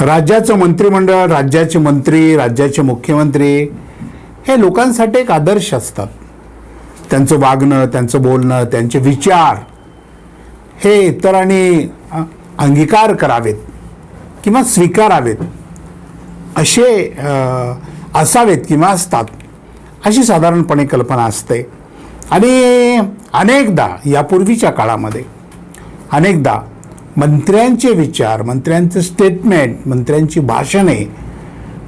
राज्याचं मंत्रिमंडळ राज्याचे मंत्री राज्याचे मुख्यमंत्री हे लोकांसाठी एक आदर्श असतात. त्यांचं वागणं त्यांचं बोलणं त्यांचे विचार हे इतरांनी अंगीकार करावेत किंवा स्वीकारावेत असे असावेत किंवा असतात अशी साधारणपणे कल्पना असते. आणि अनेकदा यापूर्वीच्या काळामध्ये अनेकदा मंत्र्यांचे विचार मंत्र्यांचं स्टेटमेंट मंत्र्यांची भाषणे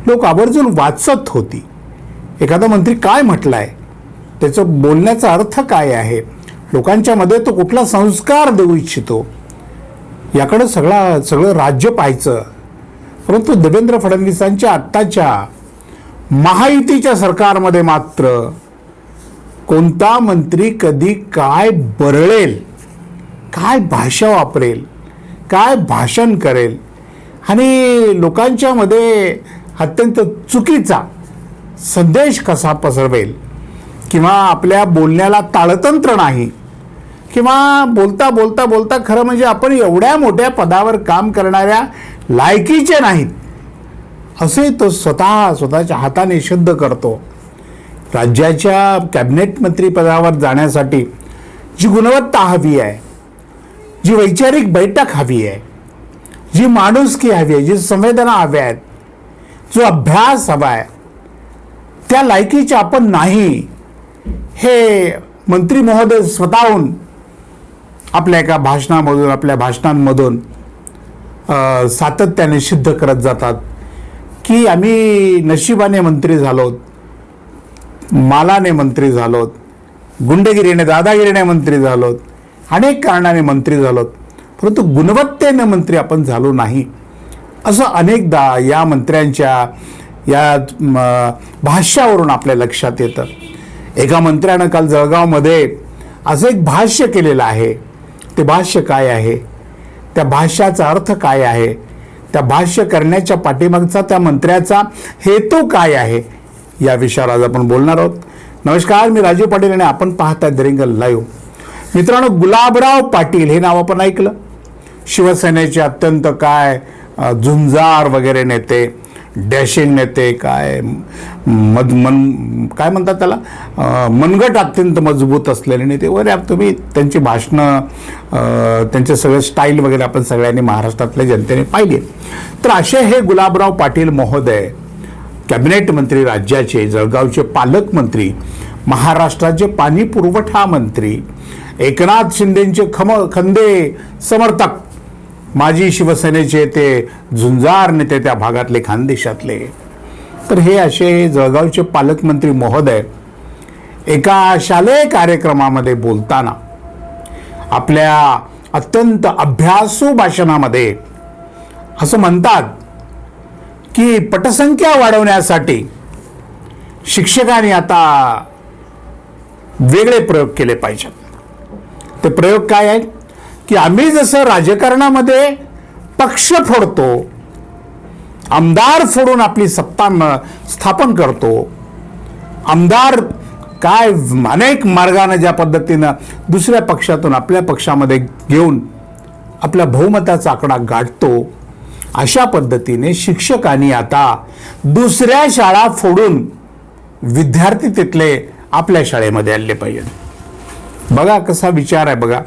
लोक आवर्जून वाचत होती. एखादा मंत्री काय म्हटलाय? त्याचं बोलण्याचा अर्थ काय आहे? लोकांच्या मध्ये तो कुठला संस्कार देऊ इच्छितो? याकडं सगळा सगळं राज्य पाहायचं. परंतु देवेंद्र फडणवीसांच्या आत्ताच्या महायुतीच्या सरकारमध्ये मात्र कोणता मंत्री कधी काय बरळेल काय भाषा वापरेल काय भाषण करेल? आणि लोकांच्यामध्ये अत्यंत चुकीचा संदेश कसा पसरवेल? किंवा आपल्या बोलण्याला ताळतंत्र नाही? किंवा बोलता बोलता बोलता खरं म्हणजे आपण एवढ्या मोठ्या पदावर काम करणाऱ्या लायकीचे नाहीत. असे तो स्वतः स्वतःच्या हाताने सिद्ध करतो. राज्याच्या कॅबिनेट मंत्रीपदावर जाण्यासाठी जी गुणवत्ता हवी आहे जी वैचारिक बैठक हवी आहे जी माणुसकी हवी आहे जी संवेदना हव्या आहेत जो अभ्यास हवा आहे त्या लायकीचे आपण नाही हे मंत्री महोदय स्वतःहून आपल्या एका भाषणामधून आपल्या भाषणांमधून सातत्याने सिद्ध करत जातात की आम्ही नशिबाने मंत्री झालोत मालाने मंत्री झालोत गुंडगिरीने दादागिरीने मंत्री झालोत अनेक कारणाने मंत्री झालोत. परंतु गुणवत्तेनं मंत्री आपण झालो नाही. असं अनेकदा या मंत्र्यांच्या या भाष्यावरून आपल्या लक्षात येतं. एका मंत्र्यानं काल जळगावमध्ये असं एक भाष्य केलेलं आहे. ते भाष्य काय आहे? त्या भाष्याचा अर्थ काय आहे? त्या भाष्य करण्याच्या पाठीमागचा त्या मंत्र्याचा हेतू काय आहे? या विषयावर आज आपण बोलणार आहोत. नमस्कार मी राजीव पाटील आणि आपण पाहताय दरिंगल लाईव्ह. मित्रांनो गुलाबराव पाटील हे नाव आपण ऐकलं. शिवसेनेचे अत्यंत काय झुंजार वगैरे नेते डॅशिंग नेते काय मद मन काय म्हणतात त्याला मनगट अत्यंत मजबूत असलेले नेते. वगैरे आप- तुम्ही त्यांची भाषणं त्यांचे सगळे स्टाईल वगैरे आपण सगळ्यांनी महाराष्ट्रातल्या जनतेने पाहिली तर असे हे गुलाबराव पाटील महोदय कॅबिनेट मंत्री राज्याचे जळगावचे पालकमंत्री महाराष्ट्राचे पाणी पुरवठा मंत्री एकनाथ शिंदेचे खम खंदे समर्थक. माजी शिवसेनेचे ते झुंजार नेते त्या भागातले खानदेशातले. तर हे असे जळगावचे पालकमंत्री महोदय एका शालेय कार्यक्रमामध्ये बोलताना आपल्या अत्यंत अभ्यासू भाषणामध्ये असं म्हणतात की पटसंख्या वाढवण्यासाठी शिक्षकांनी आता वेगळे प्रयोग केले पाहिजेत. ते प्रयोग काय आहेत? की आम्ही जसं राजकारणामध्ये पक्ष फोडतो आमदार फोडून आपली सत्ता स्थापन करतो आमदार काय अनेक मार्गाने ज्या पद्धतीनं दुसऱ्या पक्षातून आपल्या पक्षामध्ये घेऊन आपल्या बहुमताचा आकडा गाठतो अशा पद्धतीने शिक्षकांनी आता दुसऱ्या शाळा फोडून विद्यार्थी तिथले आपल्या शाळेमध्ये आणले पाहिजेत. बघा कसा विचार आहे बघा.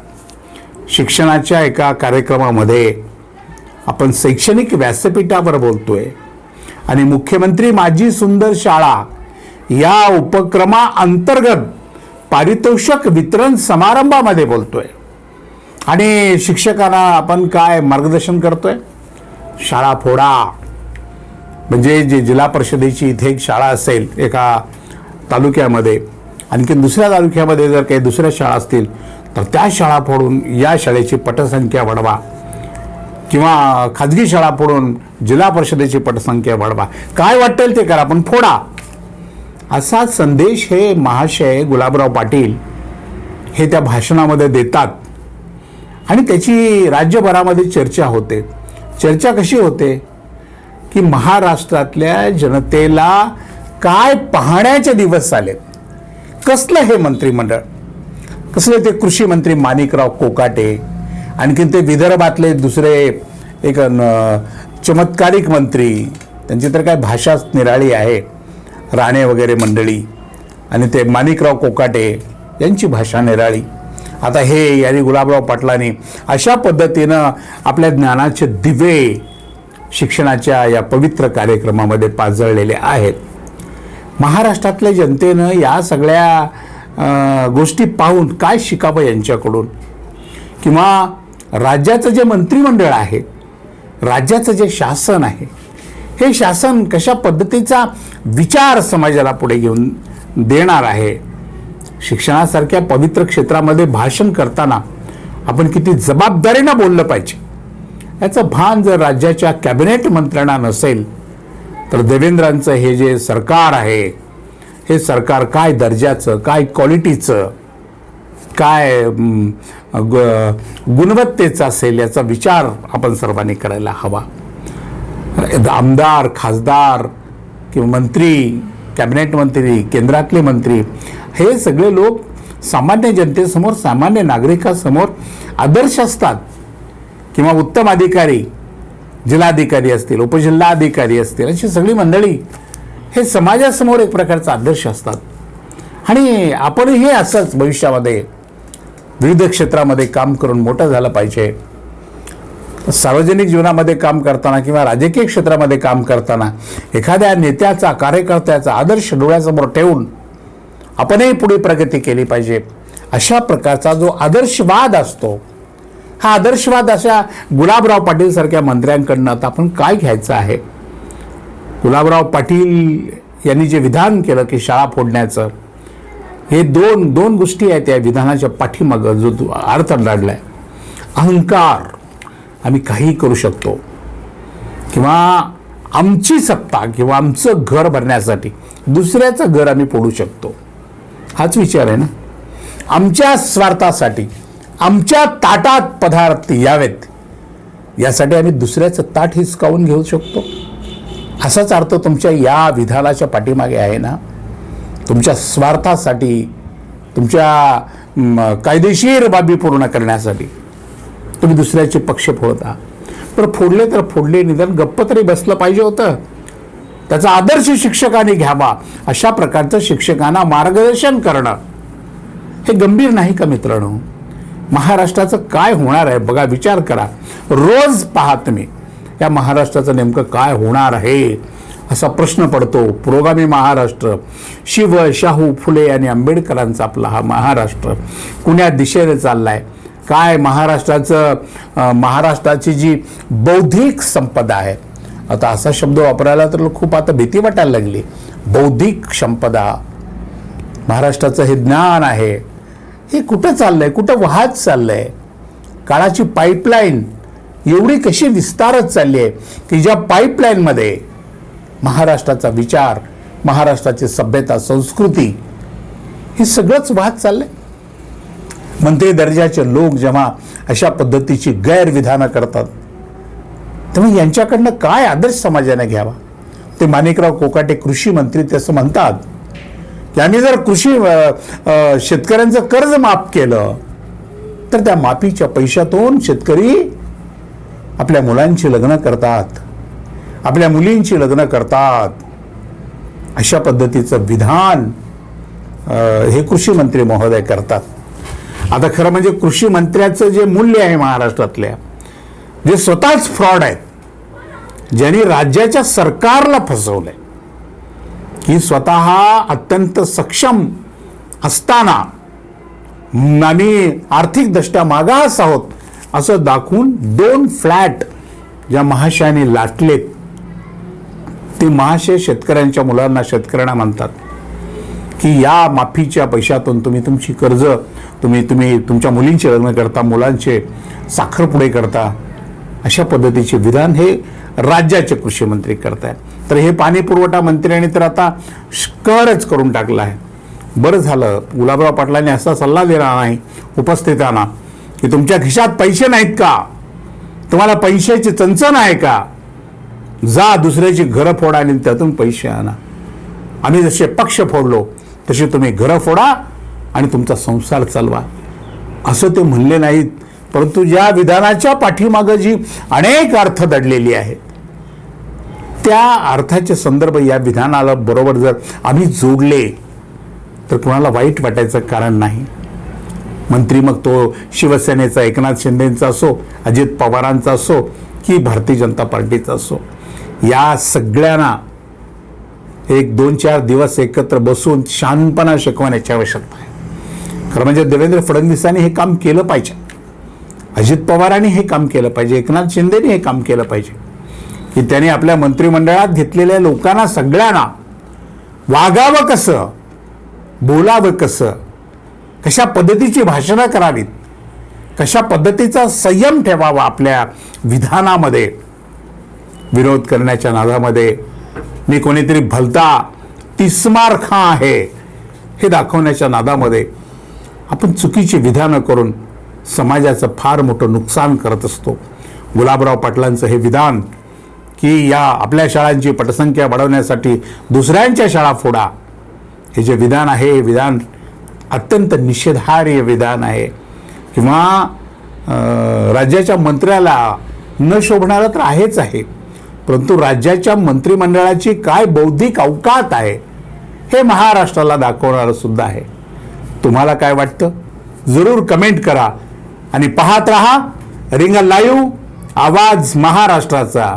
शिक्षणाच्या एका कार्यक्रमामध्ये आपण शैक्षणिक व्यासपीठावर बोलतोय. आणि मुख्यमंत्री माझी सुंदर शाळा या उपक्रमा अंतर्गत पारितोषिक वितरण समारंभामध्ये बोलतोय. आणि शिक्षकांना आपण काय मार्गदर्शन करतोय? शाळा फोडा. म्हणजे जे जिल्हा परिषदेची इथे एक शाळा असेल एका तालुक्यामध्ये आणखी दुसऱ्या तालुक्यामध्ये जर काही दुसऱ्या शाळा असतील तर त्या शाळा फोडून या शाळेची पटसंख्या वाढवा. किंवा खाजगी शाळा फोडून जिल्हा परिषदेची पटसंख्या वाढवा. काय वाटेल ते करा पण फोडा. असा संदेश हे महाशय गुलाबराव पाटील हे त्या भाषणामध्ये देतात. आणि त्याची राज्यभरामध्ये चर्चा होते. चर्चा कशी होते? की महाराष्ट्रातल्या जनतेला काय पाहण्याचे दिवस आले कसलं हे मंत्रिमंडळ? कसले ते कृषी मंत्री माणिकराव कोकाटे? आणखीन ते विदर्भातले दुसरे एक चमत्कारिक मंत्री त्यांची तर काय भाषाच निराळी आहे राणे वगैरे मंडळी आणि ते माणिकराव कोकाटे यांची भाषा निराळी. आता हे यांनी गुलाबराव पाटलांनी अशा पद्धतीनं आपल्या ज्ञानाचे दिवे शिक्षणाच्या या पवित्र कार्यक्रमामध्ये पाजळलेले आहेत. महाराष्ट्रातल्या जनतेनं या सगळ्या गोष्टी पाहून काय शिकावं यांच्याकडून? किंवा राज्याचं जे मंत्रिमंडळ आहे राज्याचं जे शासन आहे हे शासन कशा पद्धतीचा विचार समाजाला पुढे घेऊन देणार आहे? शिक्षणासारख्या पवित्र क्षेत्रामध्ये भाषण करताना आपण किती जबाबदारीनं बोललं पाहिजे? याचं भान जर राज्याच्या कॅबिनेट मंत्र्यांना नसेल तर देवेंद्रांचं हे जे सरकार आहे हे सरकार काय दर्जाचं काय क्वालिटीचं काय ग- गुणवत्तेचं असेल याचा विचार आपण सर्वांनी करायला हवा. आमदार खासदार किंवा मंत्री कॅबिनेट मंत्री केंद्रातले मंत्री हे सगळे लोक सामान्य जनतेसमोर सामान्य नागरिकासमोर आदर्श असतात किंवा उत्तम अधिकारी जिल्हाधिकारी असतील उपजिल्हाधिकारी असतील अशी सगळी मंडळी हे समाजासमोर एक प्रकारचा आदर्श असतात. आणि आपणही असंच भविष्यामध्ये विविध क्षेत्रामध्ये काम करून मोठं झालं पाहिजे. सार्वजनिक जीवनामध्ये काम करताना किंवा राजकीय क्षेत्रामध्ये काम करताना एखाद्या नेत्याचा कार्यकर्त्याचा आदर्श डोळ्यासमोर ठेवून आपणही पुढे प्रगती केली पाहिजे. अशा प्रकारचा जो आदर्शवाद असतो हा आदर्शवाद अशा गुलाबराव पाटील सारख्या मंत्र्यांकडनं आता आपण काय घ्यायचं आहे? गुलाबराव पाटील यांनी जे विधान केलं की शाळा फोडण्याचं हे दोन दोन गोष्टी आहेत त्या विधानाच्या पाठीमागं जो तो अर्थ आहे अहंकार आम्ही काहीही करू शकतो. किंवा आमची सत्ता किंवा आमचं घर भरण्यासाठी दुसऱ्याचं घर आम्ही फोडू शकतो. हाच विचार आहे ना? आमच्या स्वार्थासाठी आमच्या ताटात पदार्थ यावेत. यासाठी आम्ही दुसऱ्याचं ताट हिसकावून घेऊ शकतो. असाच अर्थ तुमच्या या विधानाच्या पाठीमागे आहे ना? तुमच्या स्वार्थासाठी तुमच्या कायदेशीर बाबी पूर्ण करण्यासाठी तुम्ही दुसऱ्याचे पक्ष फोडता. पण फोडले तर फोडले निदान गप्प तरी बसलं पाहिजे होतं. त्याचा आदर्श शिक्षकांनी घ्यावा. अशा प्रकारचं शिक्षकांना मार्गदर्शन करणं हे गंभीर नाही का मित्रांनो? महाराष्ट्राचं काय होणार आहे? बघा विचार करा. रोज पहा तुम्ही या महाराष्ट्राचं नेमकं काय होणार आहे? असा प्रश्न पडतो. पुरोगामी महाराष्ट्र शिव शाहू फुले आणि आंबेडकरांचा आपला हा महाराष्ट्र कुण्या दिशेने चाललाय? काय महाराष्ट्राचं महाराष्ट्राची जी बौद्धिक संपदा आहे? आता असा शब्द वापरायला तर खूप आता भीती वाटायला लागली. बौद्धिक संपदा. महाराष्ट्राचं हे ज्ञान आहे. हे कुठं चाललंय? कुठं वाहत चाललंय? काळाची पाईपलाईन एवढी कशी विस्तारत चालली आहे की ज्या पाईपलाईनमध्ये महाराष्ट्राचा विचार महाराष्ट्राची सभ्यता संस्कृती हे सगळंच वाहत चाललंय? मंत्री दर्जाचे लोक जेव्हा अशा पद्धतीची गैरविधानं करतात तेव्हा यांच्याकडनं काय आदर्श समाजाने घ्यावा? ते माणिकराव कोकाटे कृषी मंत्री तसं म्हणतात त्यांनी जर कृषी शेतकऱ्यांचं कर्ज माफ केलं तर त्या माफीच्या पैशातून शेतकरी आपल्या मुलांची लग्न करतात. आपल्या मुलींची लग्न करतात. अशा पद्धतीचं विधान हे कृषी मंत्री महोदय करतात. आता खरं म्हणजे कृषी मंत्र्याचं जे मूल्य आहे महाराष्ट्रातल्या जे स्वतःच फ्रॉड आहेत ज्यांनी राज्याच्या सरकारला फसवलं आहे की स्वतः अत्यंत सक्षम असताना आम्ही आर्थिकदृष्ट्या मागास आहोत असं दाखवून दोन फ्लॅट ज्या महाशयाने लाटलेत. ते महाशय शेतकऱ्यांच्या मुलांना शेतकऱ्यांना म्हणतात की या माफीच्या पैशातून तुम्ही तुमची कर्ज तुम्ही तुम्ही तुमच्या मुलींचे लग्न करता मुलांचे साखरपुडे करता. अशा पद्धतीचे विधान हे राज्याचे कृषी मंत्री करतायत. तर हे पाणी पुरवठा मंत्र्यांनी तर आता करच करून टाकलं आहे. बरं झालं गुलाबराव पाटलांनी असा सल्ला दिला नाही उपस्थितांना की तुमच्या खिशात पैसे नाहीत का? तुम्हाला पैशाची चंचन आहे का? जा दुसऱ्याची घरं फोडा आणि त्यातून पैसे आणा. आम्ही जसे पक्ष फोडलो तसे तुम्ही घरं फोडा आणि तुमचा संसार चालवा. असं ते म्हणले नाहीत परंतु या विधानाच्या पाठीमागं जी अनेक अर्थ दडलेली आहेत त्या अर्थाचे संदर्भ या विधानाला बरोबर जर आम्ही जोडले तर कोणाला वाईट वाटायचं कारण नाही. मंत्री मग तो शिवसेनेचा एकनाथ शिंदेचा असो अजित पवारांचा असो की भारतीय जनता पार्टीचा असो या सगळ्यांना एक दोन चार दिवस एकत्र बसून शांतपणा शिकवण्याची आवश्यकता आहे. खरं म्हणजे देवेंद्र फडणवीसांनी हे काम केलं पाहिजे. अजित पवारांनी हे काम केलं पाहिजे. एकनाथ शिंदेने हे काम केलं पाहिजे. की त्यांनी आपल्या मंत्रिमंडळात घेतलेल्या लोकांना सगळ्यांना वागावं कसं बोलावं कसं कशा पद्धतीची भाषणं करावीत कशा पद्धतीचा संयम ठेवावा आपल्या विधानामध्ये विरोध करण्याच्या नादामध्ये मी कोणीतरी भलता तिस्मारखा आहे हे दाखवण्याच्या नादामध्ये आपण चुकीची विधानं करून समाजाचं फार मोठं नुकसान करत असतो. गुलाबराव पाटलांचं हे विधान की या आपल्या शाळांची पटसंख्या वाढवण्यासाठी दुसऱ्यांच्या शाळा फोडा. हे जे विधान आहे हे विधान अत्यंत निषेधार्य विधान आहे. किंवा राज्याच्या मंत्र्याला न शोभणारं तर आहेच आहे. परंतु राज्याच्या मंत्रिमंडळाची काय बौद्धिक अवकात आहे हे महाराष्ट्राला दाखवणारं सुद्धा आहे. तुम्हाला काय वाटतं? जरूर कमेंट करा आणि पाहत रहा. रिंग लाईव्ह आवाज महाराष्ट्राचा.